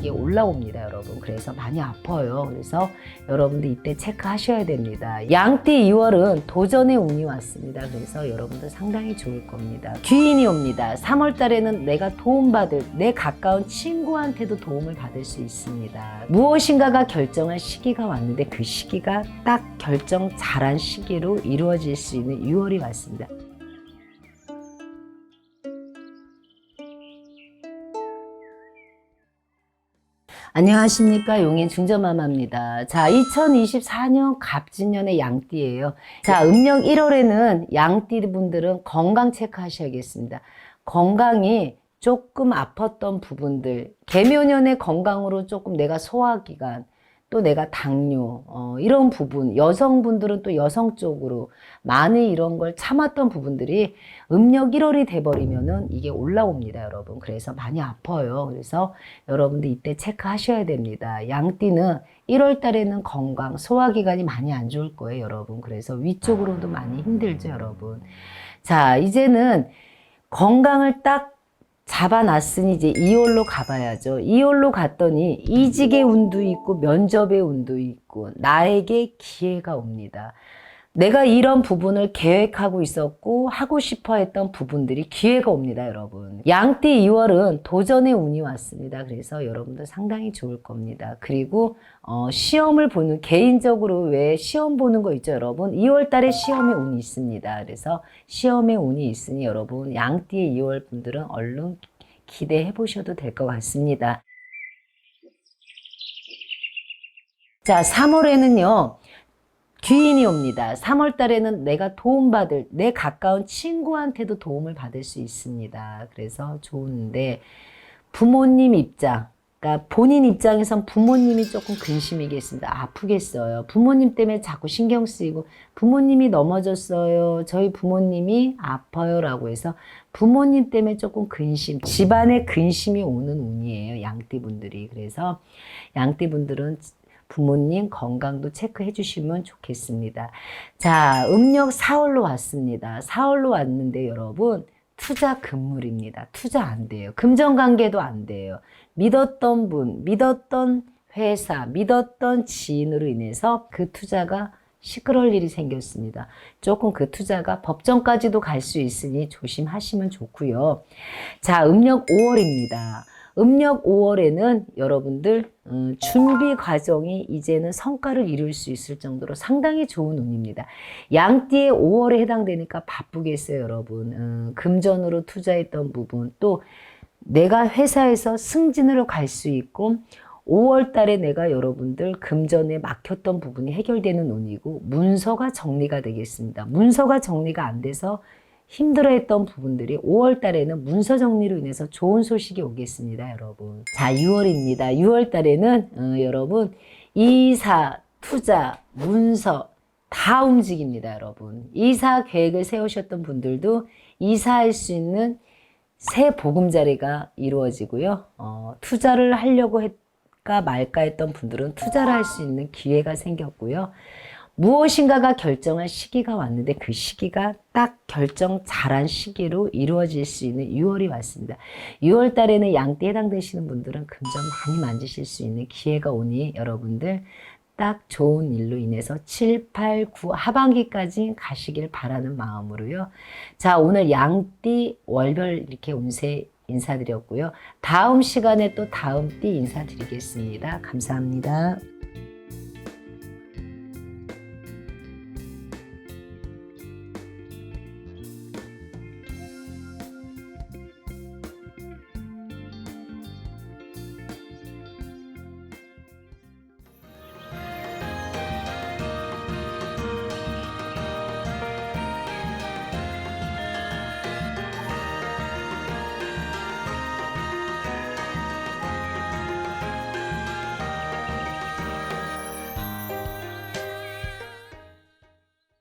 이게 올라옵니다, 여러분. 그래서 많이 아파요. 그래서 여러분들 이때 체크하셔야 됩니다. 양띠 2월은 도전의 운이 왔습니다. 그래서 여러분들 상당히 좋을 겁니다. 귀인이 옵니다. 3월 달에는 내가 도움받을 내 가까운 친구한테도 도움을 받을 수 있습니다. 무엇인가가 결정할 시기가 왔는데 그 시기가 딱 결정 잘한 시기로 이루어질 수 있는 6월이 왔습니다. 안녕하십니까 용인 중저마마입니다. 자 2024년 갑진년의 양띠예요. 자 음력 1월에는 양띠 분들은 건강 체크하셔야겠습니다. 건강이 조금 아팠던 부분들 개묘년의 건강으로 조금 내가 소화기관 또 내가 당뇨 어, 이런 부분 여성분들은 또 여성 쪽으로 많이 이런 걸 참았던 부분들이 음력 1월이 돼버리면은 이게 올라옵니다 여러분. 그래서 많이 아파요. 그래서 여러분들 이때 체크하셔야 됩니다. 양띠는 1월 달에는 건강 소화기관이 많이 안 좋을 거예요 여러분. 그래서 위쪽으로도 많이 힘들죠 여러분. 자 이제는 건강을 딱 잡아놨으니 이제 2월로 가봐야죠. 2월로 갔더니 이직의 운도 있고 면접의 운도 있고 나에게 기회가 옵니다. 내가 이런 부분을 계획하고 있었고 하고 싶어 했던 부분들이 기회가 옵니다, 여러분. 양띠 2월은 도전의 운이 왔습니다. 그래서 여러분들 상당히 좋을 겁니다. 그리고 어, 시험을 보는 개인적으로 왜 시험 보는 거 있죠, 여러분? 2월 달에 시험의 운이 있습니다. 그래서 시험의 운이 있으니 여러분 양띠의 2월 분들은 얼른 기대해 보셔도 될 것 같습니다. 자, 3월에는요. 귀인이 옵니다. 3월 달에는 내가 도움받을 내 가까운 친구한테도 도움을 받을 수 있습니다. 그래서 좋은데 부모님 입장, 그러니까 본인 입장에선 부모님이 조금 근심이겠습니다. 아프겠어요. 부모님 때문에 자꾸 신경 쓰이고 부모님이 넘어졌어요. 저희 부모님이 아파요라고 해서 부모님 때문에 조금 근심, 집안에 근심이 오는 운이에요. 양띠분들이. 그래서 양띠분들은 부모님 건강도 체크해 주시면 좋겠습니다. 자, 음력 4월로 왔습니다. 4월로 왔는데 여러분, 투자 금물입니다. 투자 안 돼요. 금전 관계도 안 돼요. 믿었던 분, 믿었던 회사, 믿었던 지인으로 인해서 그 투자가 시끄러울 일이 생겼습니다. 조금 그 투자가 법정까지도 갈 수 있으니 조심하시면 좋고요. 자, 음력 5월입니다. 음력 5월에는 여러분들 음, 준비 과정이 이제는 성과를 이룰 수 있을 정도로 상당히 좋은 운입니다. 양띠의 5월에 해당되니까 바쁘겠어요, 여러분. 음, 금전으로 투자했던 부분 또 내가 회사에서 승진으로 갈 수 있고 5월 달에 내가 여러분들 금전에 막혔던 부분이 해결되는 운이고 문서가 정리가 되겠습니다. 문서가 정리가 안 돼서 힘들어했던 부분들이 5월 달에는 문서 정리로 인해서 좋은 소식이 오겠습니다, 여러분. 자, 6월입니다. 6월 달에는 어, 여러분 이사, 투자, 문서 다 움직입니다, 여러분. 이사 계획을 세우셨던 분들도 이사할 수 있는 새 보금자리가 이루어지고요. 어, 투자를 하려고 할까 말까 했던 분들은 투자를 할 수 있는 기회가 생겼고요. 무엇인가가 결정할 시기가 왔는데 그 시기가 딱 결정 잘한 시기로 이루어질 수 있는 6월이 왔습니다. 6월 달에는 양띠 해당되시는 분들은 금전 많이 만지실 수 있는 기회가 오니 여러분들 딱 좋은 일로 인해서 7, 8, 9 하반기까지 가시길 바라는 마음으로요. 자, 오늘 양띠 월별 이렇게 운세 인사드렸고요. 다음 시간에 또 다음 띠 인사드리겠습니다. 감사합니다.